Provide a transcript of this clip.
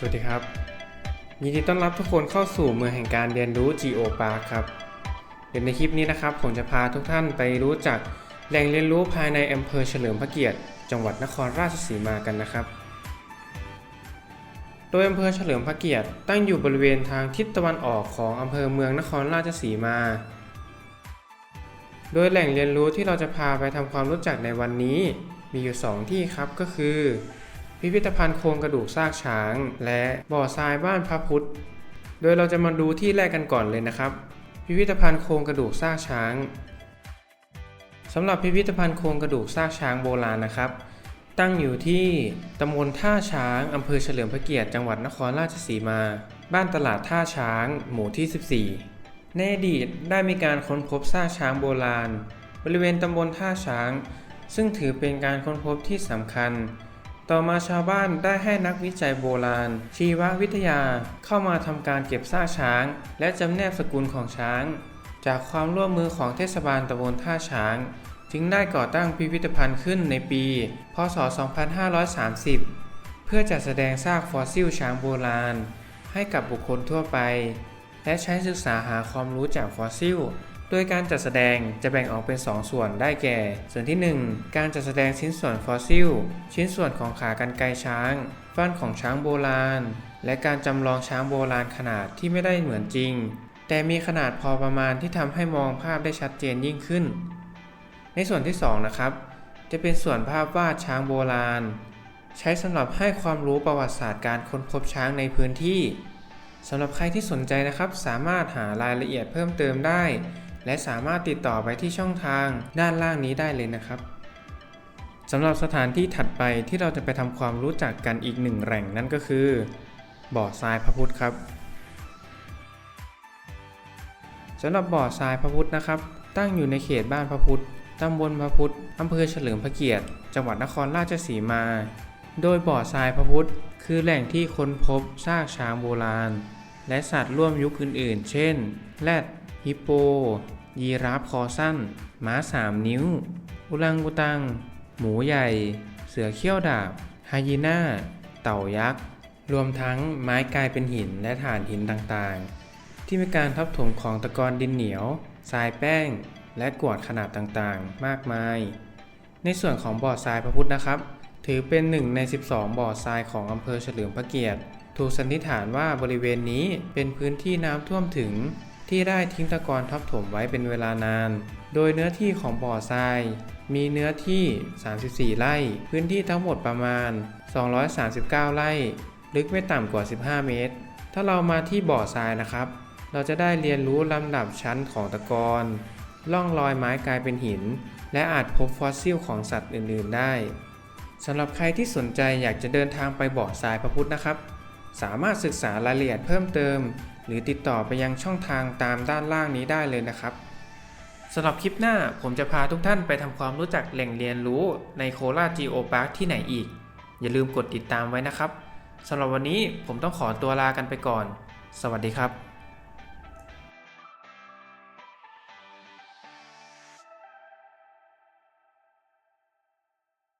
สวัสดีครับ ยินดีต้อนรับทุกคนเข้าสู่เมืองแห่งการเรียนรู้ Geo Park ครับเดี๋ยวในคลิปนี้นะครับผมจะพาทุกท่านไปรู้จักแหล่งเรียนรู้ภายในอำเภอเฉลิมพระเกียรติ จังหวัดนครราชสีมากันนะครับ โดยอำเภอเฉลิมพระเกียรติ ตั้งอยู่บริเวณทางทิศตะวันออกของอำเภอเมืองนครราชสีมา โดยแหล่งเรียนรู้ที่เราจะพาไปทำความรู้จักในวันนี้มีอยู่ 2 ที่ครับก็คือ พิพิธภัณฑ์โครงกระดูกซากช้าง และบ่อทรายบ้านพระพุทธ โดยเราจะมาดูที่แรกกันก่อนเลยนะครับ พิพิธภัณฑ์โครงกระดูกซากช้างสำหรับพิพิธภัณฑ์โครงกระดูกซากช้างโบราณนะครับ ตั้งอยู่ที่ตำบลท่าช้างอำเภอเฉลิมพระเกียรติจังหวัดนครราชสีมา บ้านตลาดท่าช้าง หมู่ที่ 14 ในอดีตได้มีการค้นพบซากช้างโบราณ บริเวณตำบลท่าช้าง ซึ่งถือเป็นการค้นพบที่สำคัญ ต่อมาชาวบ้านได้ให้นักวิจัยโบราณ ชีววิทยาเข้ามาทำการเก็บซากช้าง และจำแนกสกุลของช้าง จากความร่วมมือของเทศบาลตำบลท่าช้าง จึงได้ก่อตั้งพิพิธภัณฑ์ขึ้นในปี พศ 2530 เพื่อจัดแสดงซากฟอสซิลช้างโบราณ ให้กับบุคคลทั่วไป และใช้ศึกษาหาความรู้จากฟอสซิล โดยการจัดแสดงจะแบ่งออกเป็น 2 ส่วนได้แก่ ส่วนที่ 1 การจัดแสดงชิ้นส่วนฟอสซิล ชิ้นส่วนของขากรรไกรช้าง ฟันของช้างโบราณ และการจำลองช้างโบราณขนาดที่ไม่ได้เหมือนจริง แต่มีขนาดพอประมาณที่ทำให้มองภาพได้ชัดเจนยิ่งขึ้น ในส่วนที่ 2 นะครับ จะเป็นส่วนภาพวาดช้างโบราณ ใช้สำหรับให้ความรู้ประวัติศาสตร์การค้นพบช้างในพื้นที่สำหรับใครที่สนใจนะครับ สามารถหารายละเอียดเพิ่มเติมได้ และสามารถติดต่อไปที่ช่องทางด้านล่างนี้ได้เลยนะครับสำหรับสถานที่ถัดไปที่เราจะไปทำความรู้จักกันอีกหนึ่งแหล่งนั่นก็คือ บ่อทรายพระพุทธครับสำหรับบ่อทรายพระพุทธนะครับ ตั้งอยู่ในเขตบ้านพระพุทธตำบลพระพุทธอำเภอเฉลิมพระเกียรติ จังหวัดนครราชสีมา โดยบ่อทรายพระพุทธคือแหล่งที่ค้นพบซากช้างโบราณ และสัตว์ร่วมยุคอื่นๆ เช่น แรดฮิปโป ยีราฟคอสั้น ม้าสามนิ้ว อุลังกุตัง หมูใหญ่ เสือเขี้ยวดาบไฮยีน่า เต่ายักษ์ รวมทั้งไม้กลายเป็นหินและถ่านหินต่างๆ ที่มีการทับถมของตะกอนดินเหนียว ทรายแป้ง และกวดขนาดต่างๆ มากมาย ในส่วนของบ่อทรายพระพุทธนะครับ ถือเป็นหนึ่งใน 12 บ่อทรายของอำเภอเฉลิมพระเกียรติ ถูกสันนิษฐานว่าบริเวณนี้เป็นพื้นที่น้ำท่วมถึง ที่ได้ทิ้งตะกอนทับถมไว้เป็นเวลานาน โดยเนื้อที่ของบ่อทราย มีเนื้อที่ 34 ไร่ พื้นที่ทั้งหมดประมาณ 239 ไร่ ลึกไม่ต่ำกว่า 15 เมตร ถ้าเรามาที่บ่อทรายนะครับ เราจะได้เรียนรู้ลำดับชั้นของตะกอนล่องรอยไม้กลายเป็นหิน และอาจพบฟอสซิลของสัตว์อื่น ๆ ได้สำหรับใครที่สนใจอยากจะเดินทางไปบ่อทรายพระพุทธนะครับ สามารถศึกษารายละเอียดเพิ่มเติม หรือติดต่อไปยังช่องทางตามด้านล่างนี้ได้เลยนะครับสำหรับคลิปหน้าผมจะพาทุกท่านไปทำความรู้จักแหล่งเรียนรู้ในโคราชจีโอพาร์คที่ไหนอีก อย่าลืมกดติดตามไว้นะครับสำหรับวันนี้ผมต้องขอตัวลากันไปก่อน สวัสดีครับ